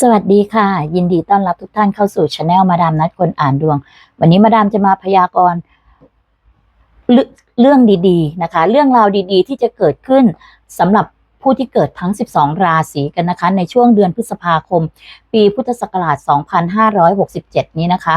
สวัสดีค่ะ ยินดีต้อนรับทุกท่านเข้าสู่ช anel มาดามนัดคนอ่านดวง วันนี้มาดามจะมาพยากรณ์เรื่องเรื่องดีๆนะคะ เรื่องราวดีๆ ที่จะเกิดขึ้นสำหรับ ผู้ที่เกิดทั้ง 12 ราศีกันนะคะ ในช่วงเดือนพฤษภาคม ปีพุทธศักราช 2567 นี้นะคะ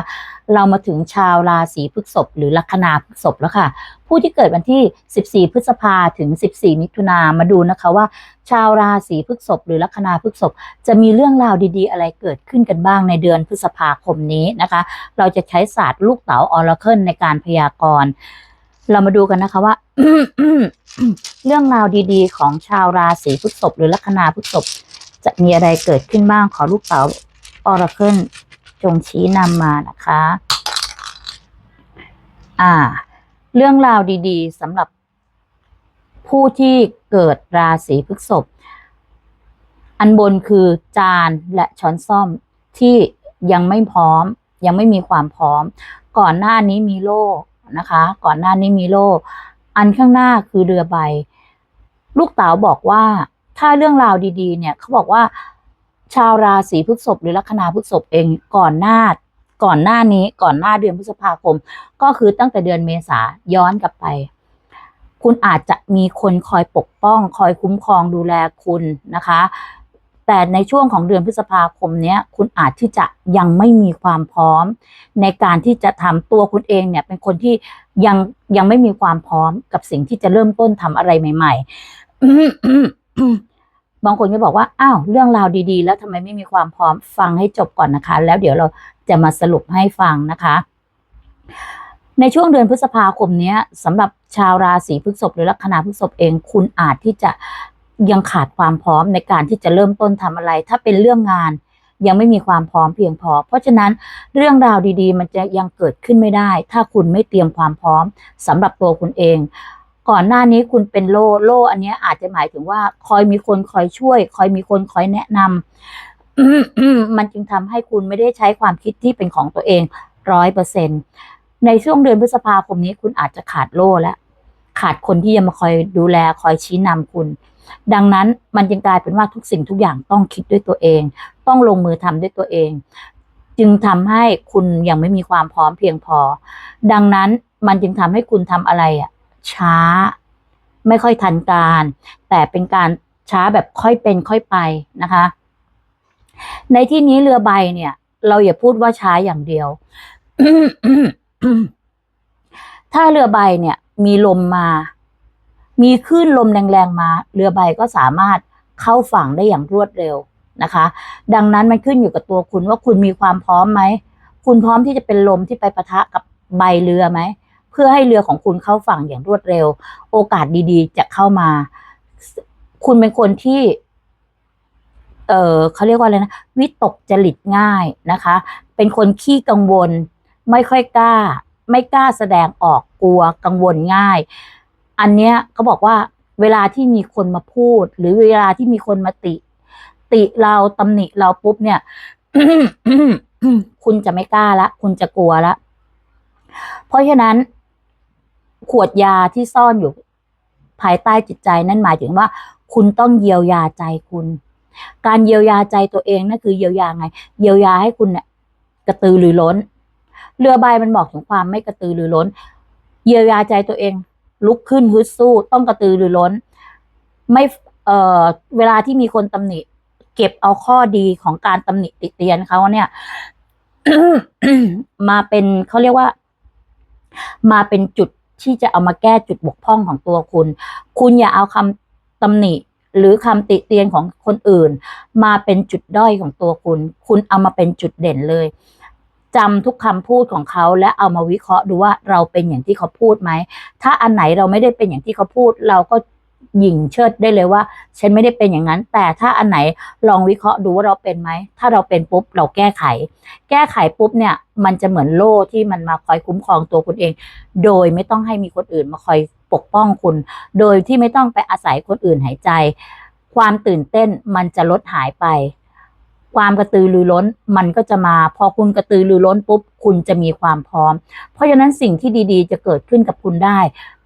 เรามาถึงชาวราศีพฤษภหรือลัคนาพฤษภแล้วค่ะ ผู้ที่เกิดวันที่ 14 พฤษภาถึง 14 มิถุนามาดูนะคะว่า ชาวราศีพฤษภหรือลัคนาพฤษภจะมีเรื่องราวดีๆ อะไรเกิดขึ้นกันบ้างในเดือนพฤษภาคมนี้นะคะ เราจะใช้ศาสตร์ลูกเต๋าออราเคิลในการพยากรณ์ เรามาดูกันนะคะว่า เรื่องราวดีๆ ของชาวราศีพฤษภหรือลัคนาพฤษภจะมีอะไรเกิดขึ้นบ้างขอลูกเต๋าออราเคิลจงชี้นำมานะคะ อ่า เรื่องราวดีๆสำหรับผู้ที่เกิดราศีพฤษภอันบนคือจานและช้อนซ่อมที่ยังไม่พร้อม ยังไม่มีความพร้อม ก่อนหน้านี้มีโล่ นะคะ ก่อนหน้านี้มีโล่อันข้างหน้าคือเรือใบ ลูกเต๋าบอกว่าถ้าเรื่องราวดีๆ เนี่ยเขาบอกว่า ชาวราศีพฤษภหรือลัคนาพฤษภเองก่อนหน้าก่อนหน้านี้ก่อนหน้าเดือนพฤษภาคม ก็คือตั้งแต่เดือนเมษาย้อนกลับไป คุณอาจจะมีคนคอยปกป้อง คอยคุ้มครองดูแลคุณนะคะ แต่ในช่วงของเดือนพฤษภาคมเนี้ยคุณอาจที่จะยังไม่มีความพร้อม ในการที่จะทำตัวคุณเองเนี่ยเป็นคนที่ยังยังไม่มีความพร้อมกับสิ่งที่จะเริ่มต้นทำอะไรใหม่ ๆบางคนก็บอกว่า อ้าว เรื่องราวดีๆ แล้วทำไมไม่มีความพร้อมฟังให้จบก่อนนะคะ แล้วเดี๋ยวเราจะมาสรุปให้ฟังนะคะ ในช่วงเดือนพฤษภาคมนี้สำหรับชาวราศีพฤษภหรือลัคนาพฤษภเอง คุณอาจที่จะ ยังขาดความพร้อมในการที่จะเริ่มต้นทำอะไร ถ้าเป็นเรื่องงานยังไม่มีความพร้อมเพียงพอ เพราะฉะนั้นเรื่องราวดีๆ มันจะยังเกิดขึ้นไม่ได้ ถ้าคุณไม่เตรียมความพร้อมสำหรับตัวคุณเอง ก่อนหน้านี้คุณเป็นโล่โล่อันนี้อาจจะหมายถึงว่า คอยมีคนคอยช่วย คอยมีคนคอยแนะนำมันจึงทำให้คุณไม่ได้ใช้ความคิดที่เป็นของตัวเองร้อยเปอร์เซ็นต์ในช่วงเดือนพฤษภาคมนี้คุณอาจจะขาดโล่แล้วขาดคนที่จะมาคอยดูแลคอยชี้นำคุณ ดังนั้นมันจึงกลายเป็นว่าทุกสิ่งทุกอย่างต้องคิดด้วยตัวเอง ต้องลงมือทำด้วยตัวเอง จึงทำให้คุณยังไม่มีความพร้อมเพียงพอ ดังนั้นมันจึงทำให้คุณทำอะไรอะช้า ไม่ค่อยทันการ แต่เป็นการช้าแบบค่อยเป็นค่อยไปนะคะ ในที่นี้เรือใบเนี่ย เราอย่าพูดว่าช้าอย่างเดียว ถ้าเรือใบเนี่ย มีลมมา มีคลื่นลมแรงๆมา เรือใบก็สามารถเข้าฝั่งได้อย่างรวดเร็วนะคะ ดังนั้นมันขึ้นอยู่กับตัวคุณว่าคุณมีความพร้อมไหม คุณพร้อมที่จะเป็นลมที่ไปปะทะกับใบเรือไหม เพื่อให้เรือของคุณเข้าฝั่งอย่างรวดเร็ว โอกาสดีๆ จะเข้ามา คุณเป็นคนที่ เออเขาเรียกว่าอะไรนะ วิตกจริตง่ายนะคะ เป็นคนขี้กังวล ไม่ค่อยกล้า ไม่กล้าแสดงออกกลัวกังวลง่าย อันเนี้ยเขาบอกว่าเวลาที่มีคนมาพูด หรือเวลาที่มีคนมาติ ติเราตำหนิเราปุ๊บเนี่ย คุณจะไม่กล้าละ คุณจะกลัวละ เพราะฉะนั้น ขวดยาที่ซ่อนอยู่ภายใต้จิตใจนั่นหมายถึงว่า คุณต้องเยียวยาใจคุณ การเยียวยาใจตัวเองนั่นคือเยียวยาไง เยียวยาให้คุณเนี่ยกระตือรือร้น เรือใบมันบอกถึงความไม่กระตือรือร้น เยียวยาใจตัวเอง ลุกขึ้นฮึดสู้ต้องกระตือรือร้น ไม่เอ่อเวลาที่มีคนตำหนิ เก็บเอาข้อดีของการตำหนิติเตียนเขาเนี่ย มาเป็นเขาเรียกว่า มาเป็นจุดที่จะเอามาแก้จุดบกพร่องของตัวคุณ คุณอย่าเอาคำตำหนิหรือคำติเตียนของคนอื่น มาเป็นจุดด้อยของตัวคุณ คุณเอามาเป็นจุดเด่นเลย จำทุกคำพูดของเขาและเอามาวิเคราะห์ดูว่าเราเป็นอย่างที่เขาพูดไหม ถ้าอันไหนเราไม่ได้เป็นอย่างที่เขาพูด เราก็หยิ่งเชิดได้เลยว่า ฉันไม่ได้เป็นอย่างนั้น แต่ถ้าอันไหนลองวิเคราะห์ดูว่าเราเป็นไหม ถ้าเราเป็นปุ๊บเราแก้ไข แก้ไขปุ๊บเนี่ยมันจะเหมือนโล่ที่มันมาคอยคุ้มครองตัวคุณเอง โดยไม่ต้องให้มีคนอื่นมาคอยปกป้องคุณ โดยที่ไม่ต้องไปอาศัยคนอื่นหายใจ ความตื่นเต้นมันจะลดหายไป ความกระตือรือร้นมันก็จะมา พอคุณกระตือรือร้นปุ๊บ คุณจะมีความพร้อม เพราะฉะนั้นสิ่งที่ดีๆ จะเกิดขึ้นกับคุณได้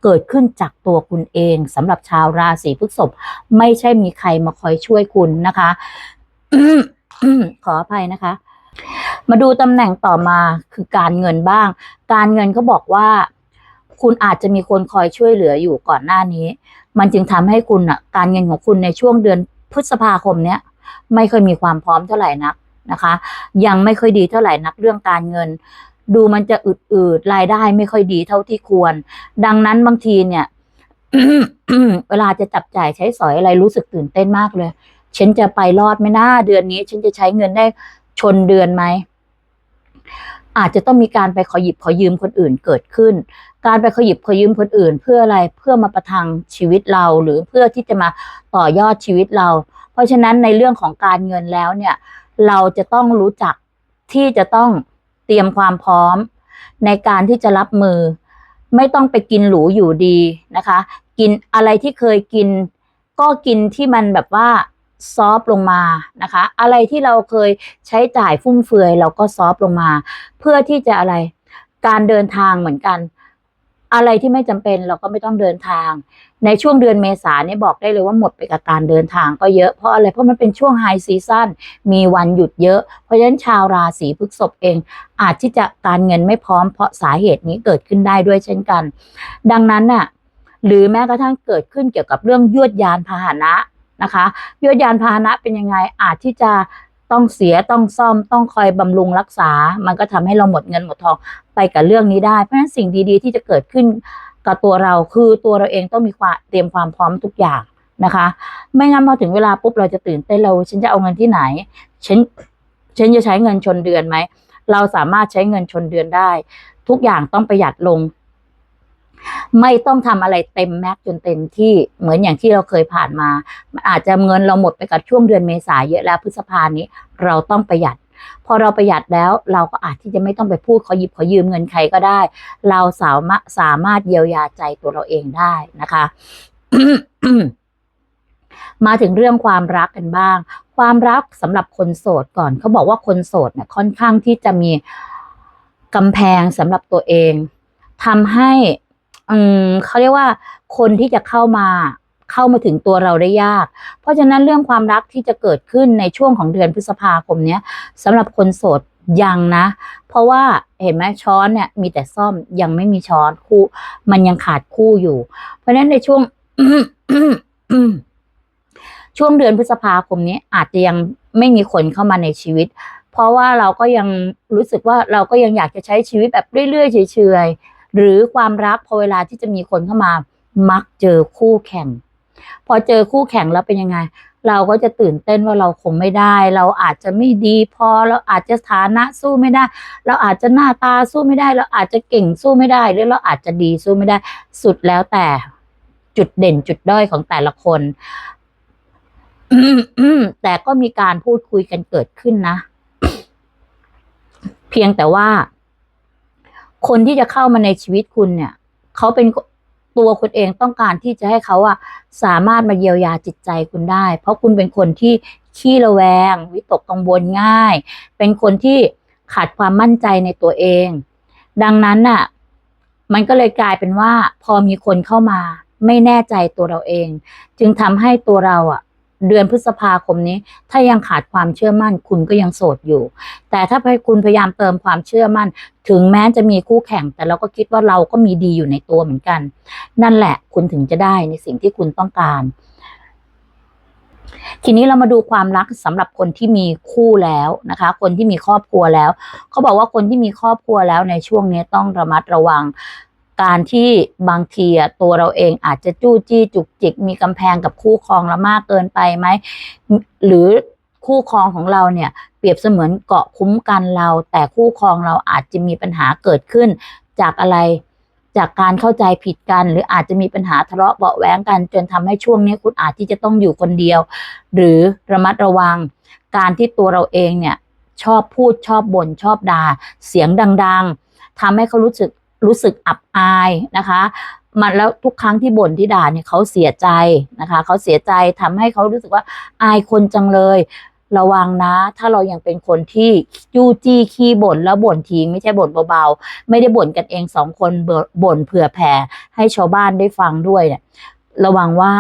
เกิดขึ้นจากตัวคุณเองสำหรับชาวราศีพฤษภไม่ใช่มีใครมาคอยช่วยคุณนะคะขออภัยนะคะ มาดูตำแหน่งต่อมาคือการเงินบ้าง การเงินเขาบอกว่า คุณอาจจะมีคนคอยช่วยเหลืออยู่ก่อนหน้านี้ มันจึงทำให้คุณอะ การเงินของคุณในช่วงเดือนพฤษภาคมเนี้ย ไม่ค่อยมีความพร้อมเท่าไหร่นักนะคะ ยังไม่ค่อยดีเท่าไหร่นักเรื่องการเงิน ดูมันจะอืดๆรายได้ไม่ค่อยดีเท่าที่ควร ดังนั้นบางทีเนี่ยเวลาจะจับจ่ายใช้สอยอะไรรู้สึกตื่นเต้นมากเลย ฉันจะไปรอดไหมนะเดือนนี้ ฉันจะใช้เงินได้ชนเดือนไหมอาจจะต้องมีการไปขอหยิบขอยืมคนอื่นเกิดขึ้น การไปขอหยิบขอยืมคนอื่น เพื่ออะไรเพื่อมาประทังชีวิตเราหรือเพื่อที่จะมาต่อยอดชีวิตเรา เพราะฉะนั้นในเรื่องของการเงินแล้วเนี่ย เราจะต้องรู้จักที่จะต้องเตรียมความพร้อม ในการที่จะรับมือ ไม่ต้องไปกินหรูอยู่ดีนะคะ กินอะไรที่เคยกิน ก็กินที่มันแบบว่าซอฟลงมานะคะ อะไรที่เราเคยใช้จ่ายฟุ่มเฟือยเราก็ซอฟลงมา เพื่อที่จะอะไรการเดินทางเหมือนกัน อะไรที่ไม่จำเป็นเราก็ไม่ต้องเดินทาง ในช่วงเดือนเมษาเนี่ยบอกได้เลยว่าหมดไปกับการเดินทางก็เยอะเพราะอะไรเพราะมันเป็นช่วงไฮซีซันมีวันหยุดเยอะ เพราะฉะนั้นชาวราศีพฤษภเอง อาจที่จะการเงินไม่พร้อมเพราะสาเหตุนี้เกิดขึ้นได้ด้วยเช่นกัน ดังนั้นน่ะหรือแม้กระทั่งเกิดขึ้นเกี่ยวกับเรื่องยวดยานพาหนะนะคะยวดยานพาหนะเป็นยังไงอาจที่จะ ต้องเสียต้องซ่อมต้องคอยบำรุงรักษา มันก็ทำให้เราหมดเงินหมดทองไปกับเรื่องนี้ได้ เพราะฉะนั้นสิ่งดีๆ ที่จะเกิดขึ้นกับตัวเราคือตัวเราเองต้องมีความเตรียมความพร้อมทุกอย่างนะคะ ไม่งั้นพอถึงเวลาปุ๊บเราจะตื่นเต้นเราฉันจะเอาเงินที่ไหนฉันฉันจะใช้เงินชนเดือนไหมเราสามารถใช้เงินชนเดือนได้ ทุกอย่างต้องประหยัดลง ไม่ต้องทำอะไรเต็มแม็กซ์จนเต็มที่เหมือนอย่างที่เราเคยผ่านมา มันอาจจะเงินเราหมดไปกับช่วงเดือนเมษาเยอะแล้วพฤษภานี้เราต้องประหยัด พอเราประหยัดแล้วเราก็อาจที่จะไม่ต้องไปพูดขอหยิบขอยืมเงินใครก็ได้ เราสามารถสามารถเยียวยาใจตัวเราเองได้นะคะมาถึงเรื่องความรักกันบ้าง ความรักสำหรับคนโสดก่อนเขาบอกว่าคนโสดเนี่ยค่อนข้างที่จะมีกำแพงสำหรับตัวเองทำให้ อืมเขาเรียกว่าคนที่จะเข้ามาเข้ามาถึงตัวเราได้ยาก เพราะฉะนั้นเรื่องความรักที่จะเกิดขึ้นในช่วงของเดือนพฤษภาคมเนี้ยสำหรับคนโสดยังนะ เพราะว่าเห็นไหมช้อนเนี่ยมีแต่ซ่อมยังไม่มีช้อนคู่ มันยังขาดคู่อยู่ เพราะฉะนั้นในช่วงช่วงเดือนพฤษภาคมนี้อาจจะยังไม่มีคนเข้ามาในชีวิต เพราะว่าเราก็ยังรู้สึกว่าเราก็ยังอยากจะใช้ชีวิตแบบเรื่อยๆเฉยๆ หรือความรักพอเวลาที่จะมีคนเข้ามา มักเจอคู่แข่ง พอเจอคู่แข่งแล้วเป็นยังไง เราก็จะตื่นเต้นว่าเราคงไม่ได้ เราอาจจะไม่ดี พอเราอาจจะฐานะสู้ไม่ได้ เราอาจจะหน้าตาสู้ไม่ได้ เราอาจจะเก่งสู้ไม่ได้ หรือเราอาจจะดีสู้ไม่ได้ สุดแล้วแต่จุดเด่นจุดด้อยของแต่ละคนแต่ก็มีการพูดคุยกันเกิดขึ้นนะ เพียงแต่ว่า คนที่จะเข้ามาในชีวิตคุณเนี่ยเขาเป็นตัวคุณเองต้องการที่จะให้เขาอะสามารถมาเยียวยาจิตใจคุณได้ เพราะคุณเป็นคนที่ขี้ระแวง วิตกกังวลง่าย เป็นคนที่ขาดความมั่นใจในตัวเอง ดังนั้นน่ะ มันก็เลยกลายเป็นว่า พอมีคนเข้ามา ไม่แน่ใจตัวเราเอง จึงทำให้ตัวเราอะ เดือนพฤษภาคมนี้ ถ้ายังขาดความเชื่อมั่น คุณก็ยังโสดอยู่ แต่ถ้าคุณพยายามเติมความเชื่อมั่น ถึงแม้จะมีคู่แข่ง แต่เราก็คิดว่าเราก็มีดีอยู่ในตัวเหมือนกัน นั่นแหละคุณถึงจะได้ในสิ่งที่คุณต้องการ ทีนี้เรามาดูความรักสำหรับคนที่มีคู่แล้วนะคะ คนที่มีครอบครัวแล้วเขาบอกว่าคนที่มีครอบครัวแล้วในช่วงนี้ต้องระมัดระวัง การที่บางทีตัวเราเองอาจจะจู้จี้จุกจิก มีกำแพงกับคู่ครองเรามากเกินไปไหมหรือคู่ครองของเราเนี่ยเปรียบเสมือนเกาะคุ้มกันเรา แต่คู่ครองเราอาจจะมีปัญหาเกิดขึ้น จากอะไรจากการเข้าใจผิดกัน หรืออาจจะมีปัญหาทะเลาะเบาะแว้งกัน จนทำให้ช่วงนี้คุณอาจที่จะต้องอยู่คนเดียว หรือระมัดระวัง การที่ตัวเราเองเนี่ยชอบพูดชอบบ่นชอบด่าเสียงดัง ๆทำให้เขารู้สึก รู้สึกอับอายนะคะมันแล้วทุกครั้งที่บ่นที่ด่าเนี่ยเขาเสียใจนะคะเขาเสียใจทำให้เขารู้สึกว่าอายคนจังเลย ระวังนะ ถ้าเรายังเป็นคนที่จู้จี้ขี้บ่นแล้วบ่นทิ้งไม่ใช่บ่นเบาๆ ไม่ได้บ่นกันเองสองคนบ่นเผื่อแผ่ให้ชาวบ้านได้ฟังด้วยเนี่ยระวังว่า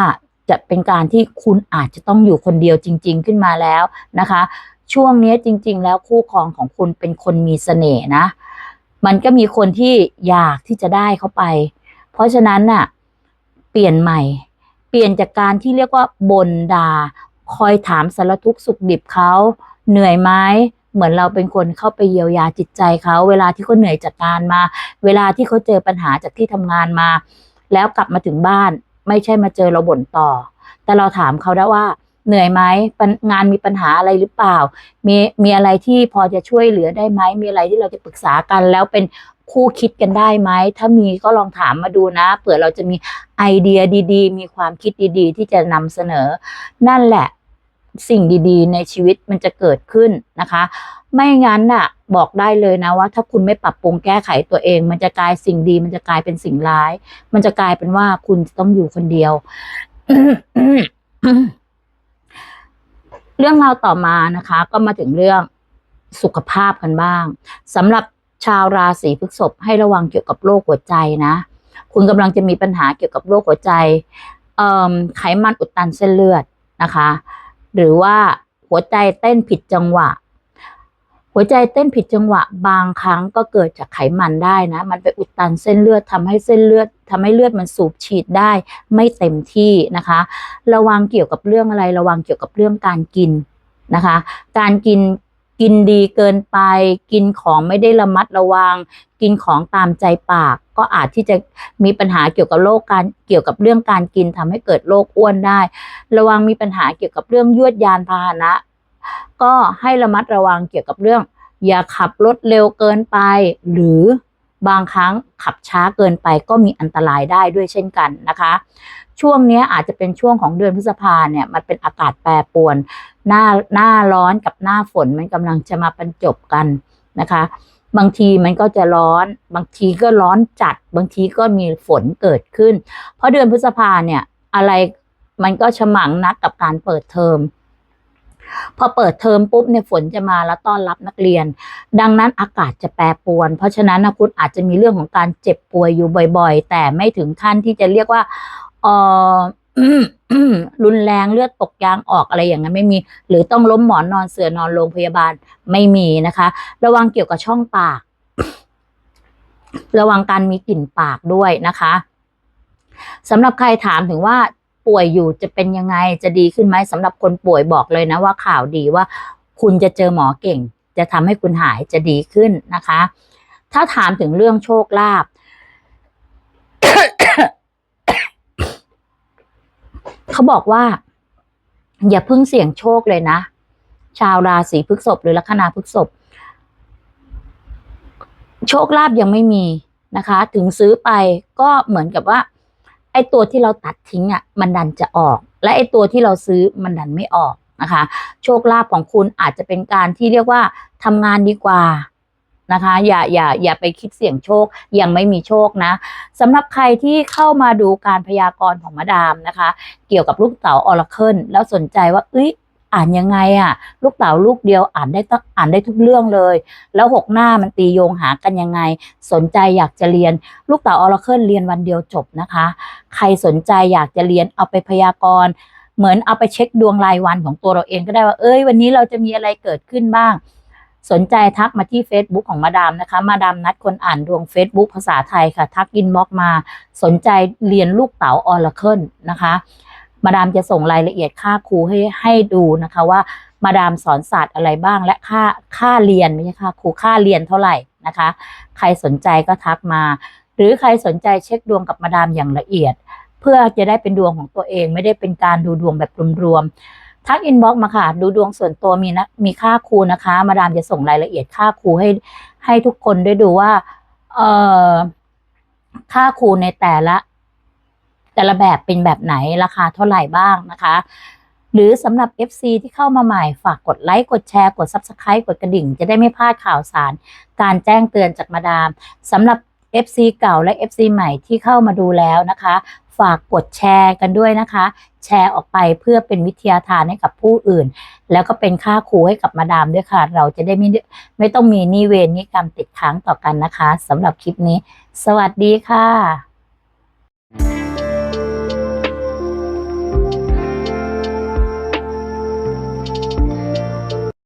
จะเป็นการที่คุณอาจจะต้องอยู่คนเดียวจริง ๆ ขึ้นมาแล้วนะคะ ช่วงนี้จริง ๆ แล้วคู่ครองของคุณเป็นคนมีเสน่ห์นะ มันก็มีคนที่อยากที่จะได้เขาไป เพราะฉะนั้นน่ะ เปลี่ยนใหม่ เปลี่ยนจากการที่เรียกว่าบนดาคอยถามสารทุกข์สุขดิบเขาเหนื่อยไหมเหมือนเราเป็นคนเข้าไปเยียวยาจิตใจเขาเวลาที่เขาเหนื่อยจากงานมา เวลาที่เขาเจอปัญหาจากที่ทำงานมา แล้วกลับมาถึงบ้าน ไม่ใช่มาเจอเราบ่นต่อ แต่เราถามเขาได้ว่า เหนื่อยไหมงานมีปัญหาอะไรหรือเปล่า มีมีอะไรที่พอจะช่วยเหลือได้ไหมมีอะไรที่เราจะปรึกษากันแล้วเป็นคู่คิดกันได้ไหม ถ้ามีก็ลองถามมาดูนะเผื่อเราจะมีไอเดียดีๆ มีความคิดดีๆ ที่จะนำเสนอ นั่นแหละสิ่งดีๆ ในชีวิตมันจะเกิดขึ้นนะคะ ไม่งั้นน่ะ บอกได้เลยนะว่า ถ้าคุณไม่ปรับปรุงแก้ไขตัวเอง มันจะกลายสิ่งดี มันจะกลายเป็นสิ่งร้าย มันจะกลายเป็นว่าคุณจะต้องอยู่คนเดียว เรื่องราวต่อมานะคะ ก็มาถึงเรื่องสุขภาพกันบ้างสำหรับชาวราศีพฤษภให้ระวังเกี่ยวกับโรคหัวใจนะ คุณกำลังจะมีปัญหาเกี่ยวกับโรคหัวใจไขมันอุดตันเส้นเลือดนะคะ หรือว่าหัวใจเต้นผิดจังหวะ หัวใจเต้นผิดจังหวะบางครั้งก็เกิดจากไขมันได้นะ มันไปอุดตันเส้นเลือดทำให้เส้นเลือดทำให้เลือดมันสูบฉีดได้ไม่เต็มที่นะคะ ระวังเกี่ยวกับเรื่องอะไร ระวังเกี่ยวกับเรื่องการกินนะคะ การกินกินดีเกินไป กินของไม่ได้ระมัดระวัง กินของตามใจปาก ก็อาจที่จะมีปัญหาเกี่ยวกับโรคการเกี่ยวกับเรื่องการกินทำให้เกิดโรคอ้วนได้ ระวังมีปัญหาเกี่ยวกับเรื่องยวดยานพาหนะ ก็ให้ระมัดระวังเกี่ยวกับเรื่อง อย่าขับรถเร็วเกินไป หรือบางครั้งขับช้าเกินไปก็มีอันตรายได้ด้วยเช่นกันนะคะ ช่วงนี้อาจจะเป็นช่วงของเดือนพฤษภาเนี่ยมันเป็นอากาศแปรปรวน หน้าหน้าร้อนกับหน้าฝนมันกำลังจะมาบรรจบกันนะคะ บางทีมันก็จะร้อน บางทีก็ร้อนจัด บางทีก็มีฝนเกิดขึ้น เพราะเดือนพฤษภาเนี่ยอะไรมันก็ฉมังนักกับการเปิดเทอม พอเปิดเทอมปุ๊บเนี่ยฝนจะมาแล้วต้อนรับนักเรียน ดังนั้นอากาศจะแปรปรวน เพราะฉะนั้นนะคุณอาจจะมีเรื่องของการเจ็บป่วยอยู่บ่อย ๆ แต่ไม่ถึงขั้นที่จะเรียกว่าเออรุนแรงเลือดตกยางออกอะไรอย่างนั้นไม่มี หรือต้องล้มหมอนนอนเสือนอนโรงพยาบาลไม่มีนะคะ ระวังเกี่ยวกับช่องปาก ระวังการมีกลิ่นปากด้วยนะคะสำหรับใครถามถึงว่า ป่วยอยู่จะเป็นยังไงจะดีขึ้นไหมสำหรับคนป่วยบอกเลยนะว่าข่าวดีว่า คุณจะเจอหมอเก่ง จะทำให้คุณหายจะดีขึ้นนะคะ ถ้าถามถึงเรื่องโชคลาภเขาบอกว่า อย่าพิ่งเสี่ยงโชคเลยนะ ชาวราศีพฤษภหรือลัคนาพฤษภโชคลาภยังไม่มีนะคะ ถึงซื้อไปก็เหมือนกับว่า ไอ้ตัวที่เราตัดทิ้งอะมันดันจะออก และไอ้ตัวที่เราซื้อมันดันไม่ออกนะคะ โชคลาภของคุณอาจจะเป็นการที่เรียกว่าทำงานดีกว่านะคะ อย่าอย่าอย่าไปคิดเสี่ยงโชคยังไม่มีโชคนะสำหรับใครที่เข้ามาดูการพยากรณ์ของมาดามนะคะ เกี่ยวกับลูกเต๋าออร์เคิลแล้วสนใจว่าเอ้ย อ่านยังไงอะลูกเต๋าลูกเดียวอ่านได้ต้องอ่านได้ทุกเรื่องเลย แล้วหกหน้ามันตีโยงหากันยังไง สนใจอยากจะเรียน ลูกเต๋าออร์เคิลเรียนวันเดียวจบนะคะ ใครสนใจอยากจะเรียนเอาไปพยากรณ์เหมือนเอาไปเช็คดวงรายวันของตัวเราเองก็ได้ว่า เอ้ย วันนี้เราจะมีอะไรเกิดขึ้นบ้าง สนใจทักมาที่ Facebook ของมาดามนะคะ มาดามนัดคนอ่านดวง Facebook ภาษาไทยค่ะ ทักอินบ็อกมา สนใจเรียนลูกเต๋าออร์เคิลนะคะ มาดามจะส่งรายละเอียดค่าครูให้ให้ดูนะคะว่ามาดามสอนศาสตร์อะไรบ้าง และค่าค่าเรียนไม่ใช่ค่าครูค่าเรียนเท่าไหร่นะคะ ใครสนใจก็ทักมา หรือใครสนใจเช็คดวงกับมาดามอย่างละเอียด เพื่อจะได้เป็นดวงของตัวเองไม่ได้เป็นการดูดวงแบบรวมๆทักอินบ็อกมาค่ะ ดูดวงส่วนตัวมีนะมีค่าครูนะคะ มาดามจะส่งรายละเอียดค่าครูให้ให้ทุกคนได้ดูว่าเอ่อค่าครูในแต่ละ แต่ละแบบเป็นแบบไหนราคาเท่าไหร่บ้างนะคะ หรือสำหรับ FC ที่เข้ามาใหม่ฝากกดไลค์กดแชร์กด Subscribe กดกระดิ่ง จะได้ไม่พลาดข่าวสาร การแจ้งเตือนจากมาดามสำหรับ FC เก่าและ FC ใหม่ที่เข้ามาดูแล้วนะคะ ฝากกดแชร์กันด้วยนะคะ แชร์ออกไปเพื่อเป็นวิทยาทานให้กับผู้อื่น แล้วก็เป็นค่าครูให้กับมาดามด้วยค่ะ เราจะได้ไม่ไม่ต้องมีนิเวรนิกรรมติดค้างต่อกันนะคะสำหรับคลิปนี้ สวัสดีค่ะ